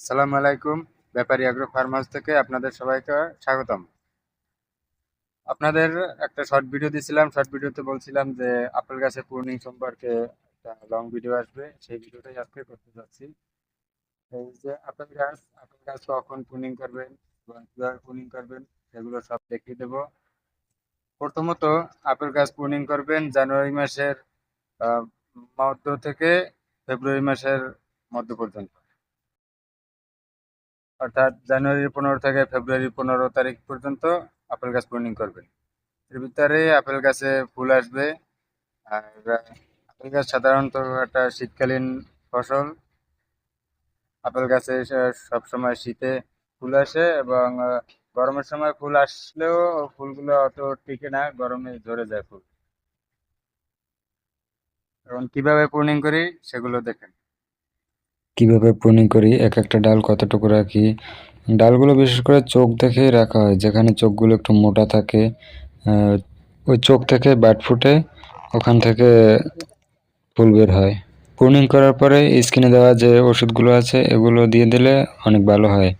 আসসালামু আলাইকুম, ব্যাপারী agro farm house থেকে আপনাদের সবাইকে স্বাগতম। আপনাদের একটা শর্ট ভিডিও দিয়েছিলাম শর্ট ভিডিওতে বলছিলাম যে আপেল গাছের প্রুনিং সম্পর্কে একটা লং ভিডিও আসবে, সেই ভিডিওটাই আজকে করতে যাচ্ছি। এই যে আপেল গাছ আপেল গাছ কখন প্রুনিং করবেন, এবং কীভাবে প্রুনিং করবেন, সেগুলো সব দেখিয়ে দেবো। প্রথমত, আপেল গাছ প্রুনিং করবেন জানুয়ারি মাসের মধ্য থেকে ফেব্রুয়ারি মাসের মধ্য পর্যন্ত। অর্থাৎ জানুয়ারি পনেরো থেকে ফেব্রুয়ারি পনেরো তারিখ পর্যন্ত আপেল গাছ প্রুনিং করবেন। এর ভিতরে আপেল গাছে ফুল আসবে। আর আপেল গাছ সাধারণত একটা শীতকালীন ফসল। আপেল গাছে সবসময় শীতে ফুল আসে এবং গরমের সময় ফুল আসলেও ফুলগুলো অত টিকে না, গরমে ঝরে যায় ফুল। এখন কীভাবে প্রুনিং করি সেগুলো দেখেন। কীভাবে প্রুনিং করি, এক একটা ডাল কতটুকু রাখি? ডালগুলো বিশেষ করে চোখ দেখেই রাখা হয়, যেখানে চোখগুলো একটু মোটা থাকে ওই চোখ থেকে ব্যাট ফুটে ওখান থেকে ফুল বের হয়। প্রুনিং করার পরে স্কিনে দেওয়া যে ওষুধগুলো আছে, এগুলো দিয়ে দিলে অনেক ভালো হয়।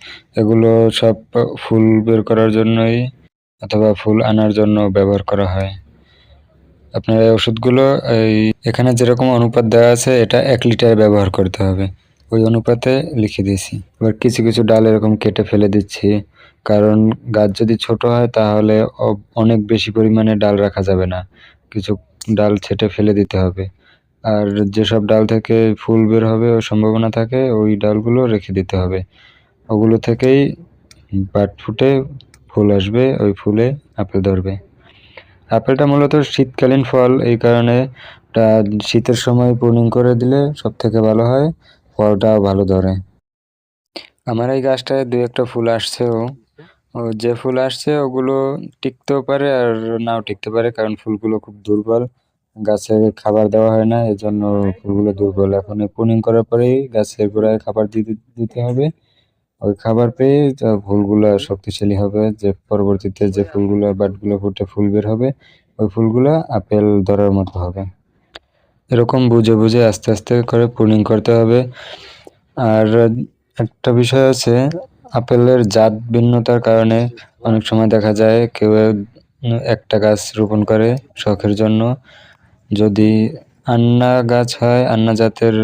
এগুলো সব ফুল বের করার জন্যই অথবা ফুল আনার জন্য ব্যবহার করা হয়। আপনার এই ওষুধগুলো, এই এখানে যেরকম অনুপাত দেওয়া আছে, এটা এক লিটার ব্যবহার করতে হবে। ওই অনুপাতে লিখে দিয়েছি। এবার কিছু কিছু ডাল এরকম কেটে ফেলে দিচ্ছি। কারণ গাছ যদি ছোট হয়, তাহলে অনেক বেশি পরিমাণে ডাল রাখা যাবে না। কিছু ডাল ছেটে ফেলে দিতে হবে। আর যেসব ডাল থেকে ফুল বের হবে ওই সম্ভাবনা থাকে, ওই ডালগুলো রেখে দিতে হবে। ওগুলো থেকেই বাট ফুটে ফুল আসবে, ওই ফুলে আপেল ধরবে। আপেলটা মূলত শীতকালীন ফল, এই কারণে শীতের সময় প্রুনিং করে দিলে সব থেকে ভালো হয়। ফলটাও ভালো ধরে। আমার এই গাছটায় দু একটা ফুল আসছেও ও। যে ফুল আসছে ওগুলো টিকতেও পারে আর নাও টিকতে পারে কারণ ফুলগুলো খুব দুর্বল। গাছে খাবার দেওয়া হয় না, এজন্য ফুলগুলো দুর্বল। এখন পুনিং করার পরেই গাছের গোড়ায় খাবার দিতে দিতে হবে। ওই খাবার পেয়ে ফুলগুলো শক্তিশালী হবে। যে পরবর্তীতে যে ফুলগুলো, বাটগুলো ফুটে ফুল বের হবে, ওই ফুলগুলো আপেল ধরার মতো হবে। এরকম বুঝে বুঝে আস্তে আস্তে করে প্রুনিং করতে হবে। আর একটা বিষয় আছে, আপেলের জাত ভিন্নতার কারণে অনেক সময় দেখা যায় কেউ একটা গাছ রোপণ করে শখের জন্য। যদি আন্না গাছ হয়, আন্না জাতের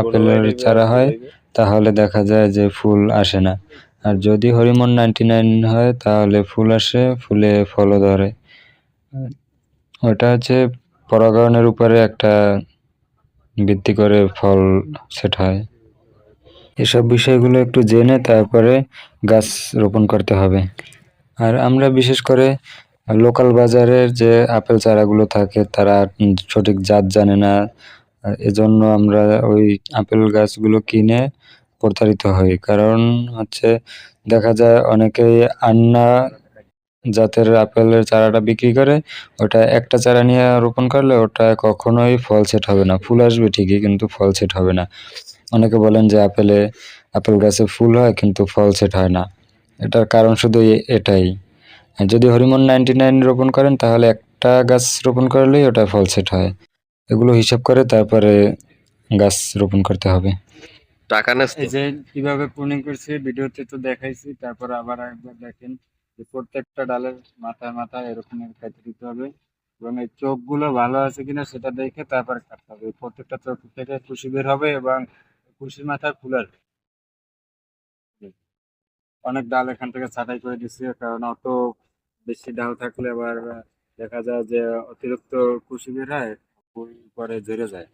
আপেলের চারা হয়, তাহলে দেখা যায় যে ফুল আসে না। আর যদি হরিমন নাইনটি নাইন হয়, তাহলে ফুল আসে, ফুলে ফলও ধরে। ওটা হচ্ছে পরাগায়নের উপরে একটা ভিত্তি করে ফল সেট হয়। এসব বিষয়গুলো একটু জেনে তারপরে গাছ রোপণ করতে হবে। আর আমরা বিশেষ করে লোকাল বাজারের যে আপেল চারাগুলো থাকে, তারা সঠিক জাত জানে না। এজন্য আমরা ওই আপেল গাছগুলো কিনে প্রতারিত হই। কারণ হচ্ছে দেখা যায় অনেকেই আন্না জাতের আপেলের চারাটা বিক্রি করে ওটা একটা চারা নিয়ে রোপণ করলে ওটা কখনোই ফল সেট হবে না। ফুল আসবে ঠিকই কিন্তু ফল সেট হবে না। অনেকে বলেন যে আপেলে আপেল গাছে ফুল হয় কিন্তু ফল সেট হয় না। এটার কারণ শুধু এটাই। যদি হরিমন নাইনটি নাইন রোপণ করেন তাহলে একটা গাছ রোপণ করলেই ওটা ফল সেট হয়। এগুলো হিসাব করে তারপরে গাছ রোপণ করতে হবে। টাকা এই যে কীভাবে প্রুনিং করছি ভিডিওতে তো দেখাইছি তারপর আবার একবার দেখেন। প্রত্যেকটা ডালের মাথায় মাথায় এরকম কাটে দিতে হবে এবং এই চোখগুলো ভালো আছে কিনা সেটা দেখে তারপরে কাটতে হবে। প্রত্যেকটা চোখ থেকে খুশি বের হবে এবং কুশির মাথায় ফুল আসবে অনেক ডাল এখান থেকে ছাঁটাই করে দিচ্ছি কারণ অত বেশি ডাল থাকলে আবার দেখা যায় যে অতিরিক্ত খুশি বের হয় ফুল পরে ঝরে যায়।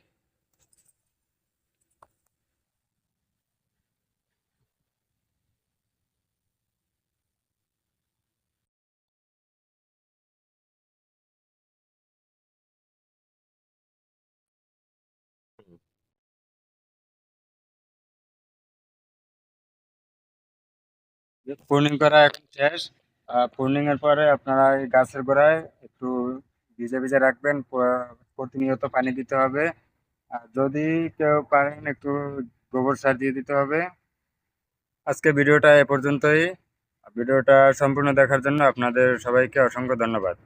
প্রুনিং করা এখন শেষ। পূর্ণিং এর পরে আপনারা এই গাছের গোড়ায় একটু ভিজে ভিজে রাখবেন প্রতিনিয়ত পানি দিতে হবে। আর যদি কেউ পারেন একটু গোবর সার দিয়ে দিতে হবে। আজকে ভিডিওটা এ পর্যন্তই। ভিডিওটা সম্পূর্ণ দেখার জন্য আপনাদের সবাইকে অসংখ্য ধন্যবাদ।